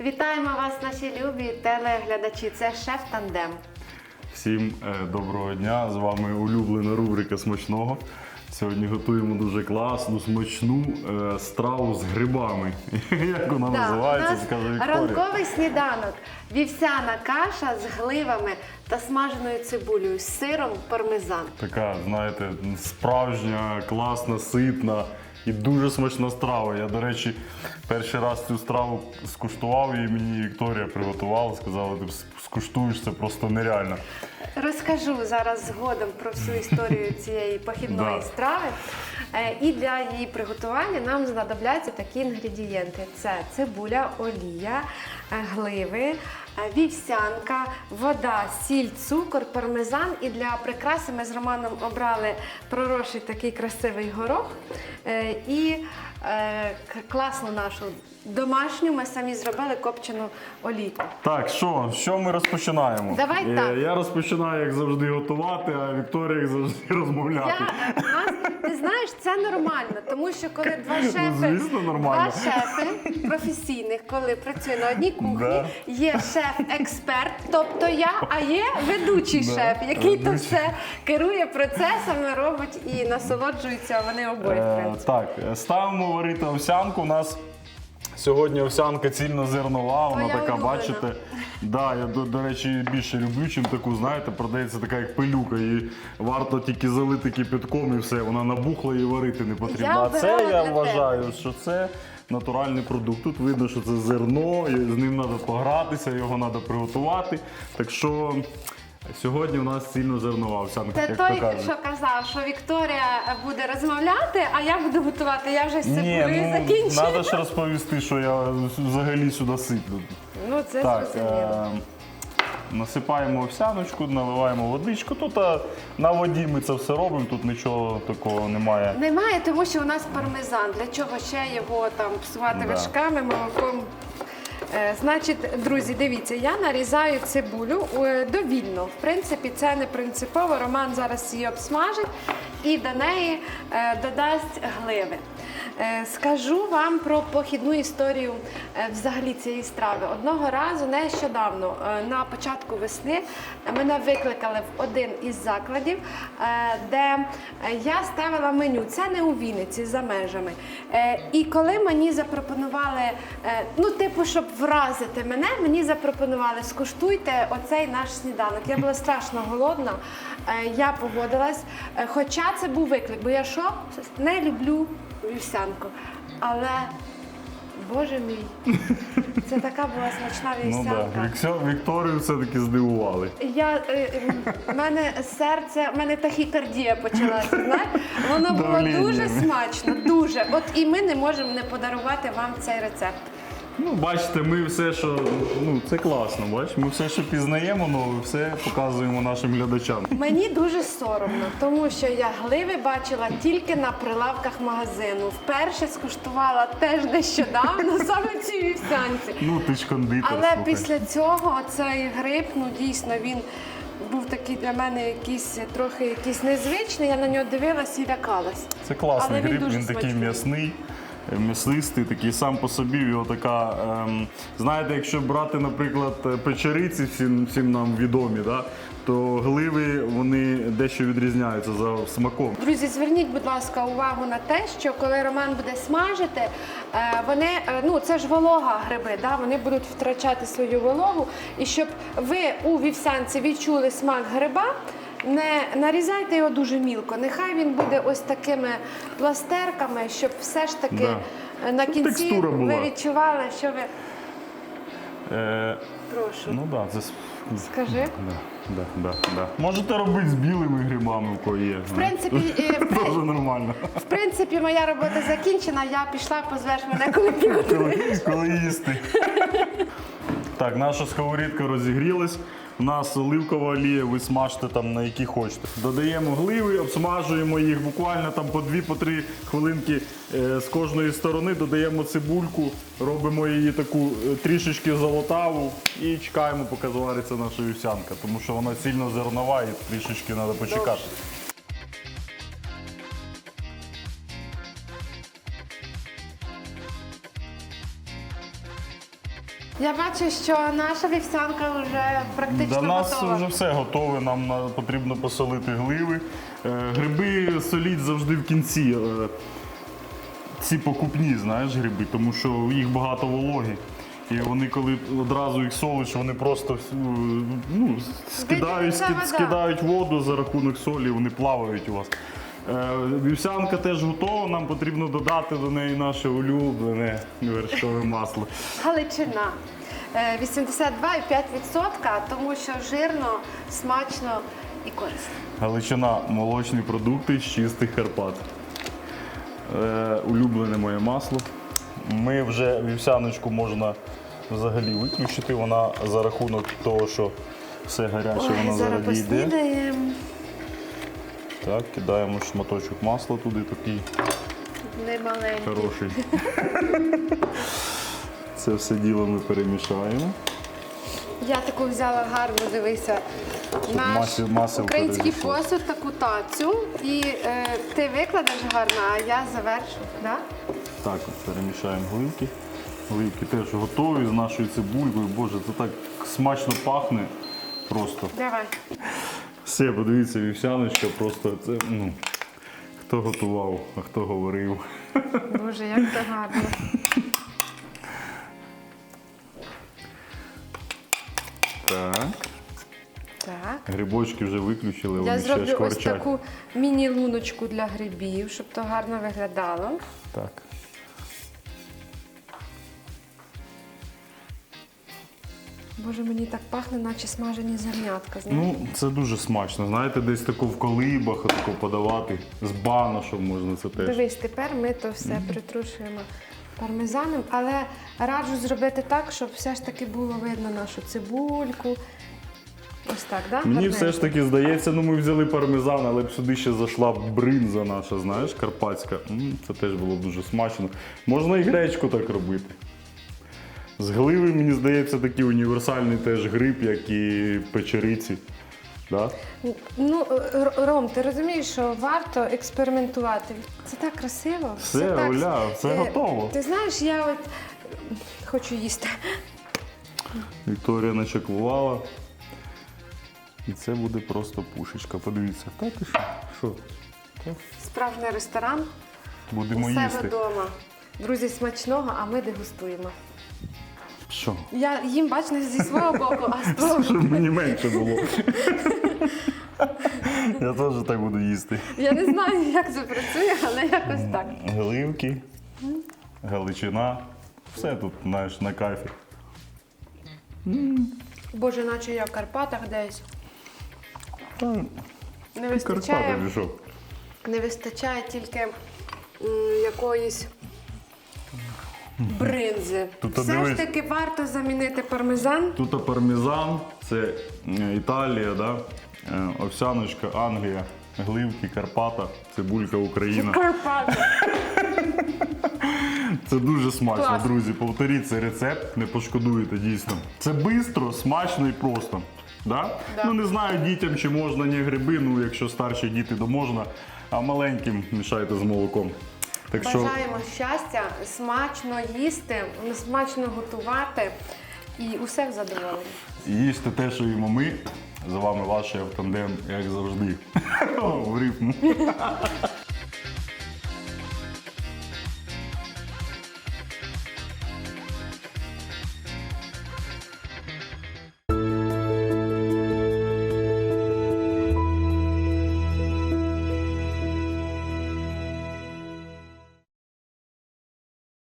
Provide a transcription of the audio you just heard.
Вітаємо вас, наші любі телеглядачі. Це шеф Тандем. Всім е, доброго дня! З вами улюблена рубрика смачного. Сьогодні готуємо дуже класну, смачну е, страву з грибами. Як вона Да, називається? у нас Скаже Вікторія. ранковий сніданок, вівсяна каша з гливами та смаженою цибулею з сиром пармезан. Така, знаєте, справжня, класна, ситна і дуже смачна страва. Я, до речі, перший раз цю страву скуштував і мені Вікторія приготувала, сказала, ти скуштуєш, це просто нереально. Розкажу зараз згодом про всю історію цієї похідної Да. страви. Е, І для її приготування нам знадобляться такі інгредієнти: це цибуля, олія, е, гливи, е, вівсянка, вода, сіль, цукор, пармезан. І для прикраси ми з Романом обрали проросший такий красивий горох. Е, І е, к- класну нашу домашню ми самі зробили копчену олійку. Так, що, що ми розпочинаємо? Давай Е, так. Я розпочинаю, як завжди, готувати, а Вікторія, як завжди, розмовляти. Я, знаєш, це нормально, тому що коли два шефи, звісно, нормально. два шефи професійних, коли працює на одній кухні, Да. є шеф-експерт, тобто я, а є ведучий Да, шеф, який то ведучий. все керує процесами, робить і насолоджуються вони обоє. в Е, принципі. так, ставимо варити овсянку. У нас сьогодні овсянка цільнозернова, вона Твоя така, улюблена. бачите. Да, я, до, до речі, більше люблю, чим таку, знаєте, продається така як пилюка. І варто тільки залити кипятком і все, вона набухла і варити не потрібно. Я а це обирала я для вважаю, що це натуральний продукт. Тут видно, що це зерно, і з ним треба погратися, його треба приготувати. Так що сьогодні у нас цільнозернова овсянка, Це як той, то кажуть. що казав, що Вікторія буде розмовляти, а я буду готувати. Я вже з Ні, цибулею ну закінчила. треба ж розповісти, що я взагалі сюди сиплю. Ну, це Так, зрозуміло. е, насипаємо овсяночку, наливаємо водичку. Тут е, на воді ми це все робимо, тут нічого такого немає. Немає, тому що у нас пармезан. Для чого ще його там псувати Да. вершками, молоком? Е, значить, друзі, дивіться, я нарізаю цибулю е, довільно. В принципі, це не принципово. Роман зараз її обсмажить і до неї е, додасть гливи. Е, Скажу вам про похідну історію е, взагалі цієї страви. Одного разу, нещодавно, е, на початку весни, мене викликали в один із закладів, де я ставила меню. Це не у Вінниці за межами. І коли мені запропонували, ну, типу, щоб вразити мене, мені запропонували скуштуйте оцей наш сніданок. Я була страшно голодна. Я погодилась. Хоча це був виклик, бо я що не люблю вівсянку. Але, боже мій, це така була смачна Ну вівсянка. да, Віксьо- Вікторію все-таки здивували. Я е, в мене серце, в мене тахікардія почалася. Знаєш? Воно було Давління. дуже смачно, дуже. От і ми не можемо не подарувати вам цей рецепт. Ну, бачите, ми все, що ну це класно, бач, ми все, що пізнаємо, нове, все показуємо нашим глядачам. Мені дуже соромно, тому що я гливи бачила тільки на прилавках магазину. Вперше скуштувала теж нещодавно саме ці вівсянці. Ну ти ж кондитер. Але слухай. після цього цей гриб, ну дійсно він був такий для мене якийсь трохи якийсь незвичний. Я на нього дивилась і лякалась. Це класний Але він гриб, дуже він такий м'ясний, м'ясистий, такий сам по собі. Його така, ем, знаєте, якщо брати, наприклад, печериці, всім, всім нам відомі, да, то гливи вони дещо відрізняються за смаком. Друзі, зверніть, будь ласка, увагу на те, що коли Роман буде смажити, е, вони е, ну це ж волога гриби, да? вони будуть втрачати свою вологу. І щоб ви у вівсянці відчули смак гриба. Не нарізайте його дуже мілко. Нехай він буде ось такими пластерками, щоб все ж таки Да. е, на кінці текстура була. ви відчували, що ви. Е, Прошу, ну да, це с- скажи. да, да, да, да. Можете робити з білими грибами, у кого є. В принципі, е, в при- Теж нормально. в принципі, моя робота закінчена. Я пішла, позвеш мене, коли приготуєш. коли, коли їсти. Так, наша сковорідка розігрілась. У нас оливкова олія, ви смажте там на які хочете. Додаємо гливи, обсмажуємо їх буквально там по 2-3 хвилинки е, з кожної сторони. Додаємо цибульку, робимо її таку е, трішечки золотаву і чекаємо, поки звариться наша вівсянка, тому що вона сильно зернова і трішечки треба почекати. Я бачу, що наша вівсянка вже практично До нас готова. вже все готове, нам на- потрібно посолити гливи. Е, Гриби соліть завжди в кінці. е, Ці покупні, знаєш, гриби, тому що їх багато вологи. І вони, коли одразу їх солиш, вони просто е, ну, скидають, Виділяється ски- вода. скидають воду за рахунок солі, вони плавають у вас. Е, Вівсянка теж готова, нам потрібно додати до неї наше улюблене вершкове масло. Галичина. Е, 82,5%, тому що жирно, смачно і корисно. Галичина молочні продукти з чистих Карпат. Е, улюблене моє масло. Ми вже вівсяночку можна взагалі виключити. Вона за рахунок того, що все гаряче, Ой, вона зараз зараз дійде. поснідаємо. Так, кидаємо шматочок масла туди такий Немаленький. хороший. Це все діло ми перемішаємо. Я таку взяла гарну, дивися. Наш масел український посуд, таку тацю. І е, ти викладеш гарно, а я завершу. Да? Так, от перемішаємо гливки. Гливки теж готові з нашою цибулькою. Боже, це так смачно пахне. Просто. Давай. Все, подивіться, вівсяночка просто це, ну, хто готував, а хто говорив. Боже, як це гарно. Так. Так. Грибочки вже виключили, Я ще зроблю ось шкварчать. таку міні-луночку для грибів, щоб то гарно виглядало. Так. Боже, мені так пахне, наче смажені зернятка. Знаєш? Ну, це дуже смачно. Знаєте, десь тако в колибах тако подавати. З баношем можна це теж. Дивись, тепер ми то все притрушуємо пармезаном, але раджу зробити так, щоб все ж таки було видно нашу цибульку. Ось так, да? Мені все ж таки здається, ну ми взяли пармезан, але б сюди ще зайшла бринза наша, знаєш, карпатська. М, Це теж було б дуже смачно. Можна і гречку так робити. З гливи, мені здається, такий універсальний теж гриб, як і печериці. Да? Ну, Ром, ти розумієш, що варто експериментувати. Це так красиво. Все, так... Оля, все Е, готово. Ти знаєш, я от хочу їсти. Вікторія начеклувала. І це буде просто пушечка. Подивіться, та ти що? Що? Справжній ресторан Будемо себе їсти. вдома. Друзі, смачного, а ми дегустуємо. Що? Я їм бач не зі свого боку, а з твого. Щоб мені менше було. Я теж так буду їсти. Я не знаю, як це працює, але якось так. Гливки, галичина. Все тут, знаєш, на кайфі. Боже, наче я в Карпатах десь. Та, Не Карпати вистачає, пішов. не вистачає тільки м, якоїсь бринзи. Тут, Все дивись. ж таки варто замінити пармезан. Тут пармезан, це е, Італія, да? Е, овсяночка, Англія, гливки, Карпата, цибулька, Україна. Карпати. Це дуже смачно, Клас. друзі. Повторіть цей рецепт, не пошкодуєте дійсно. Це швидко, смачно і просто. Да? Да. Ну не знаю дітям, чи можна ні гриби, ну якщо старші діти, то можна, а маленьким мішайте з молоком. Так що Бажаємо щастя, смачно їсти, смачно готувати і усе в задоволенні. Їсти те, що їмо ми. З вами ваш автандем, як завжди. В рифму.